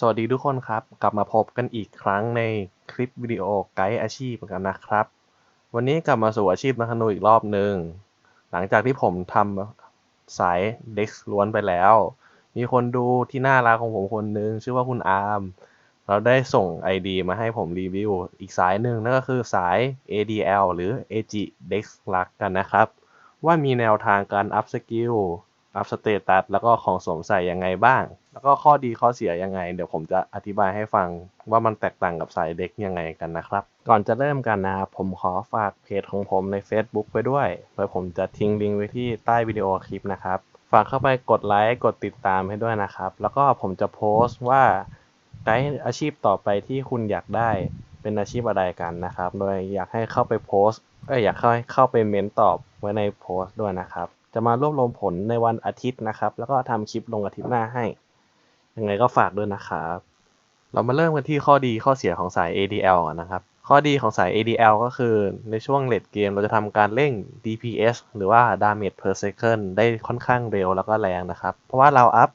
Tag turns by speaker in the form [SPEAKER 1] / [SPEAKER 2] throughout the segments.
[SPEAKER 1] สวัสดีทุกคนครับ กลับมาพบกันอีกครั้งในคลิปวิดีโอไกด์อาชีพกันนะครับ วันนี้กลับมาสู่อาชีพนักธนูอีกรอบหนึ่งหลังจากที่ผมทำสายเด็กล้วนไปแล้ว มีคนดูที่น่ารักของผมคนหนึ่งชื่อว่าคุณอาร์มเราได้ส่ง ID มาให้ผมรีวิว อีกสายหนึ่งนั่นก็คือสาย ADL หรือ AG Dex ลักกันนะครับ ว่ามีแนวทางการอัพสกิลอัพสเตตัสแล้วก็ของสวมใส่ยังไงบ้าง แล้วก็ข้อดีข้อเสียยังไง เดี๋ยวผมจะอธิบายให้ฟังว่ามันแตกต่างกับสายเด็กยังไงกันนะครับ ก่อนจะเริ่มกันนะครับผมขอฝากเพจของผมใน Facebook ไว้ด้วยโดยผมจะทิ้งลิงก์ไว้ที่ใต้วิดีโอคลิปนะครับ ฝากเข้าไปกดไลค์กดติดตามให้ด้วยนะครับ แล้วก็ผมจะโพสต์ว่าไกด์อาชีพต่อไปที่คุณอยากได้เป็นอาชีพอะไรกันนะครับ โดยอยากให้เข้าไปโพสต์เอ้ยอยากเข้าเข้าไปเมนตอบไว้ในโพสต์ด้วยนะครับ จะมารวบรวมผลในวันอาทิตย์นะครับ แล้วก็ทำคลิปลงอาทิตย์หน้าให้ ยังไงก็ฝากด้วยนะครับ เรามาเริ่มกันที่ข้อดีข้อเสียของสาย ADL ก่อนนะครับ ข้อดีของสาย ADL ก็คือในช่วงเลดเกมเราจะทำการเร่ง DPS หรือว่า Damage per second ได้ค่อนข้างเร็วแล้วก็แรงนะครับ เพราะว่าเราอัพ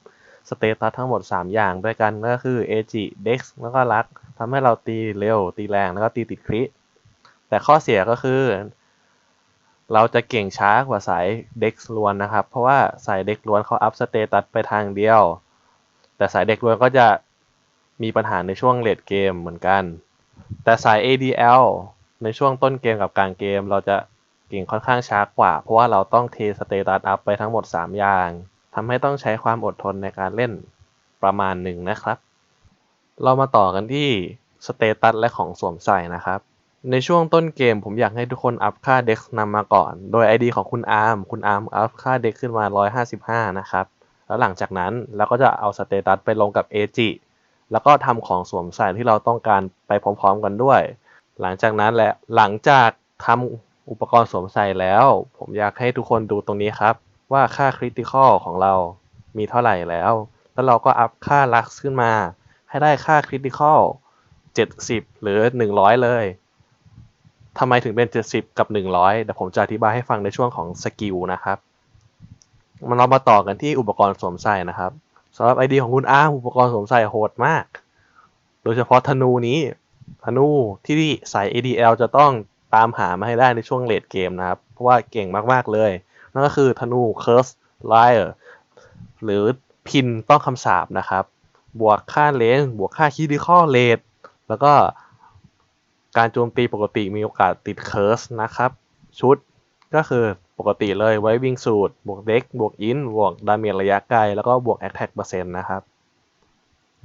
[SPEAKER 1] สเตตัสทั้งหมด 3 อย่างด้วยกันก็คือ AG Dex แล้วก็ลักทำให้เราตีเร็ว ตีแรง แล้วก็ตีติดคริแต่ข้อเสียก็คือ เราจะเก่งช้ากว่าสายเด็กล้วนนะครับ เพราะว่าสายเด็กล้วนเขาอัพสเตตัสไปทางเดียว แต่สายเด็กล้วนก็จะมีปัญหาในช่วงเลดเกมเหมือนกัน แต่สาย ADL ในช่วงต้นเกมกับกลางเกม เราจะเก่งค่อนข้างช้ากว่า เพราะว่าเราต้องเทสเตตัสอัพไปทั้งหมด 3 อย่างทำให้ต้องใช้ความอดทนในการเล่นประมาณหนึ่งนะครับ เรามาต่อกันที่สเตตัสและของสวมใส่นะครับ ในช่วงต้นเกมผมอยากให้ทุกคนอัพค่าเด็กนำมาก่อน โดย ID ของคุณอาร์มคุณอาร์มอัพค่าเด็กขึ้นมา 155 นะครับ แล้วหลังจากนั้นเราก็จะเอาสเตตัสไปลงกับ AG แล้วก็ทำของสวมใส่ที่เราต้องการไปพร้อมๆกันด้วย หลังจากนั้นแหละหลังจากทำอุปกรณ์สวมใส่แล้ว ผมอยากให้ทุกคนดูตรงนี้ครับ ว่าค่าคริติคอลของเรามีเท่าไหร่แล้ว แล้วเราก็อัพค่าลักซ์ขึ้นมา ให้ได้ค่าคริติคอล70 หรือ 100 เลยทำไมถึงเป็น 70 กับ 100 เดี๋ยวผมจะอธิบายให้ฟังในช่วงของสกิลนะครับ มันเรามาต่อกันที่อุปกรณ์สวมใส่นะครับสำหรับไอเดียของคุณอาร์มอุปกรณ์สวมใส่โหดมาก โดยเฉพาะธนูนี้ ธนูที่ใส่ ADL จะต้องตามหามาให้ได้ในช่วงเลดเกมนะครับ เพราะว่าเก่งมาก ๆ เลย นั่นก็คือธนู Curse Liar หรือพินต้องคำสาปนะครับ บวกค่าเลนบวกค่าคิดิคอลเลดแล้วก็การโจมตีปกติมีโอกาสติดเคิร์สนะครับ ชุดก็คือ ปกติเลยไว้วิ่งสูตร บวกเด็ก บวกอินบวกดาเมจระยะไกล แล้วก็บวกแอคแท็กเปอร์เซ็นต์นะครับ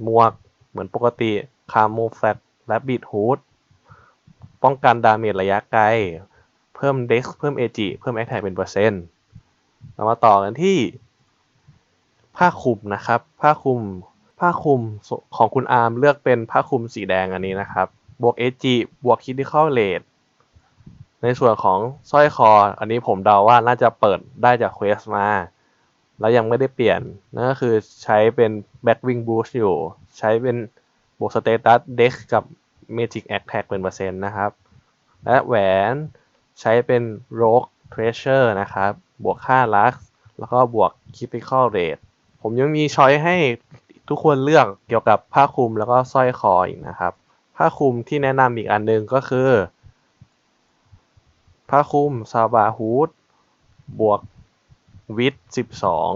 [SPEAKER 1] หมวกเหมือนปกติคาโมแฟตและบีดฮูดป้องกันดาเมจระยะไกล เพิ่มเด็กเพิ่มเอจิเพิ่มแอคแท็กเป็นเปอร์เซ็นต์เรามาต่อกันที่ ผ้าคลุมนะครับ ผ้าคลุมผ้าคลุมของคุณอาร์มเลือกเป็นผ้าคลุมสีแดงอันนี้นะครับ บวก SG บวก Critical Rate ในส่วนของสร้อยคอ อันนี้ผมเดาว่าน่าจะเปิดได้จากเควสมา แล้วยังไม่ได้เปลี่ยน นั่นก็คือใช้เป็น Backwing Boost อยู่ ใช้เป็นบวก Status Dex กับ Magic Attack เป็นเปอร์เซ็นต์นะครับ และแหวนใช้เป็น Rogue Treasure นะครับ บวกค่า Lux แล้วก็บวก Critical Rate ผมยังมีช้อยให้ทุกคนเลือกเกี่ยวกับผ้าคลุมแล้วก็สร้อยคออีกนะครับ ผ้าคลุมที่แนะนำอีกอันหนึงก็คือ ผ้าคลุมซาบาฮูดบวกวิดสิบสอง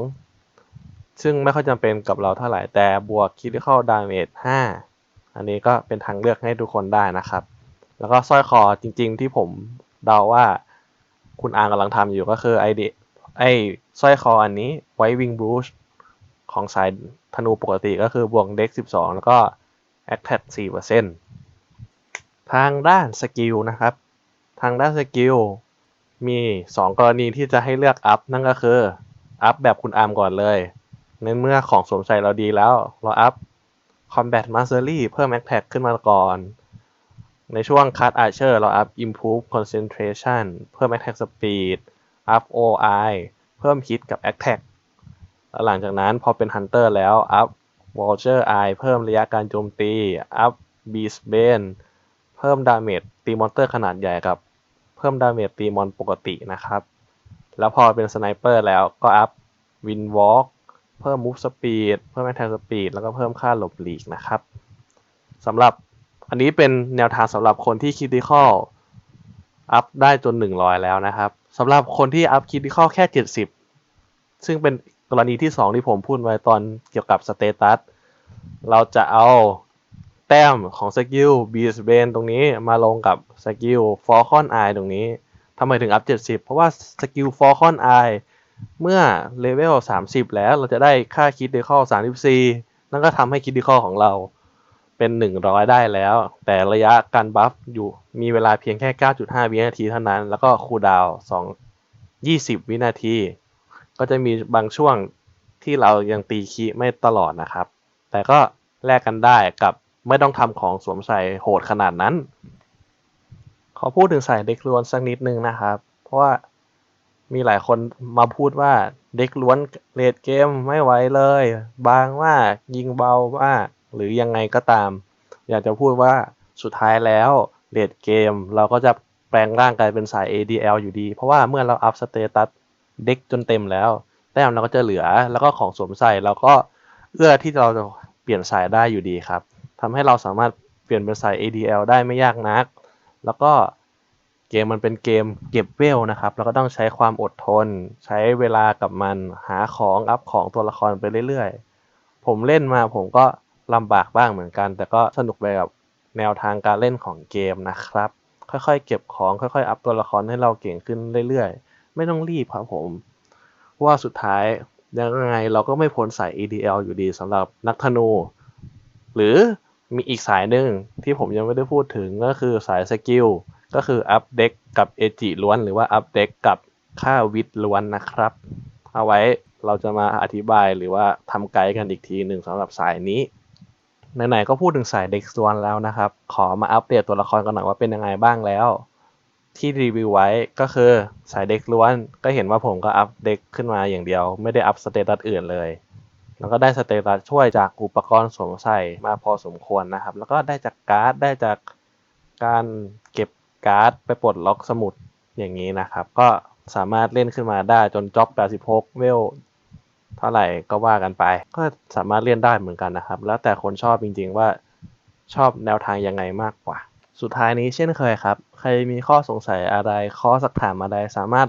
[SPEAKER 1] ซึ่งไม่ค่อยจำเป็นกับเราเท่าไหร่แต่บวกคิดเข้าดาเมจห้าอันนี้ก็เป็นทางเลือกให้ทุกคนได้นะครับ แล้วก็สร้อยคอจริงๆที่ผมเดาว่าคุณอางกำลังทำอยู่ก็คือไอเดไอสร้อยคออันนี้ไววิงบรูชของสายธนูปกติก็คือบวกเด็ก 12 แล้วก็ Attack 4%ทางด้านสกิลนะครับ ทางด้านสกิลมี 2 กรณีที่จะให้เลือกอัพนั่นก็คือ อัพแบบคุณอาร์มก่อนเลย ในเมื่อของสวมใส่เราดีแล้ว เราอัพ Combat Mastery เพิ่ม Attack ขึ้นมาก่อน ในช่วง Cut Archer เราอัพ Improve Concentration เพิ่ม Attack Speed อัพ OI เพิ่ม Hit กับ Attack แล้วหลังจากนั้นพอเป็นฮันเตอร์แล้วอัพวอลเชอร์ไอเพิ่มระยะการโจมตี อัพบีสเบนเพิ่มดาเมจตีมอนเตอร์ขนาดใหญ่กับ เพิ่มดาเมจตีมอนปกตินะครับ แล้วพอเป็นสไนเปอร์แล้วก็อัพวินวอล์กเพิ่ม move speed เพิ่ม attack speed แล้วก็เพิ่มค่าหลบหลีกนะครับสำหรับอันนี้เป็นแนวทางสำหรับคนที่ critical อัพได้จน 100 แล้วนะครับสำหรับคนที่อัพ critical แค่ 70 ซึ่งเป็นกรณีที่ 2 ที่ผมพูดไว้ตอนเกี่ยวกับสเตตัสเราจะเอา แต้มของสกิล Beast Bane ตรงนี้มาลงกับสกิล Falcon Eye ตรงนี้ทำไมถึงอัพ 70 เพราะว่าสกิล Falcon Eye เมื่อเลเวล 30 แล้วเราจะได้ค่าคิดเดคอล34 นั่นก็ทำให้คิดเดคอลของเราเป็น 100 ได้แล้ว แต่ระยะการบัฟอยู่มีเวลาเพียงแค่ 9.5 วินาทีเท่านั้น แล้วก็คูลดาวน์2 20 วินาที ก็จะมีบางช่วงที่เรายังตีคีไม่ตลอดนะครับ แต่ก็แลกกันได้กับ ไม่ต้องทำของสวมใส่โหดขนาดนั้น ขอพูดถึงสายเด็กล้วนสักนิดนึงนะครับ เพราะว่ามีหลายคนมาพูดว่าเด็กล้วนเลดเกมไม่ไหวเลย บางมากยิงเบามากหรือยังไงก็ตาม อยากจะพูดว่าสุดท้ายแล้วเลดเกม เราก็จะแปลงร่างกลายเป็นสาย ADL อยู่ดี เพราะว่าเมื่อเราอัพสเตตัสเด็กจนเต็มแล้ว แต้มเราก็จะเหลือแล้วก็ของสวมใส่เราก็เอื้อที่เราจะเปลี่ยนสายได้อยู่ดีครับ ทำให้เราสามารถเปลี่ยนเป็นสาย ADL ได้ไม่ยากนัก แล้วก็เกมมันเป็นเกมเก็บเวลนะครับเราก็ต้องใช้ความอดทน ใช้เวลากับมันหาของอัพของตัวละครไปเรื่อยๆ ผมเล่นมาผมก็ลำบากบ้างเหมือนกัน แต่ก็สนุกไปกับแนวทางการเล่นของเกมนะครับ ค่อยๆ เก็บของค่อยๆ อัพตัวละครให้เราเก่งขึ้นเรื่อยๆ ไม่ต้องรีบครับผมว่าสุดท้ายยังไงเราก็ไม่พ้นสาย ADL อยู่ดีสำหรับนักธนู หรือ มีอีกสายหนึ่งที่ผมยังไม่ได้พูดถึงก็คือสายสกิลก็คืออัพเด็กกับเอจิล้วน หรือว่าอัพเด็กกับค่าวิทล้วนนะครับ เอาไว้เราจะมาอธิบายหรือว่าทำไกด์กันอีกทีหนึ่งสำหรับสายนี้ไหนๆก็พูดถึงสายเด็กล้วนแล้วนะครับ ขอมาอัปเดตตัวละครกันหน่อยว่าเป็นยังไงบ้างแล้ว ที่รีวิวไว้ก็คือสายเด็กล้วน ก็เห็นว่าผมก็อัพเด็กขึ้นมาอย่างเดียว ไม่ได้อัพสเตตัสอื่นเลย แล้วก็ได้สเตตัสช่วยจากอุปกรณ์สวมใส่มาพอสมควรนะครับ แล้วก็ได้จากการ์ดได้จากการเก็บการ์ดไปปลดล็อกสมุดอย่างนี้นะครับ ก็สามารถเล่นขึ้นมาได้จนจ็อบ86เวลเท่าไหร่ก็ว่ากันไป ก็สามารถเล่นได้เหมือนกันนะครับ แล้วแต่คนชอบจริงๆว่าชอบแนวทางยังไงมากกว่า สุดท้ายนี้เช่นเคยครับ ใครมีข้อสงสัยอะไรข้อสักถามอะไรสามารถ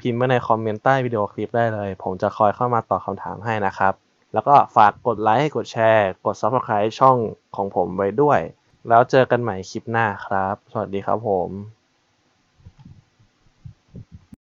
[SPEAKER 1] พิมพ์ไว้ในคอมเมนต์ใต้วิดีโอคลิปได้เลย ผมจะคอยเข้ามาตอบคำถามให้นะครับ แล้วก็ฝากกดไลค์กดแชร์ กด Subscribe ช่องของผมไว้ด้วย แล้วเจอกันใหม่คลิปหน้าครับ สวัสดีครับผม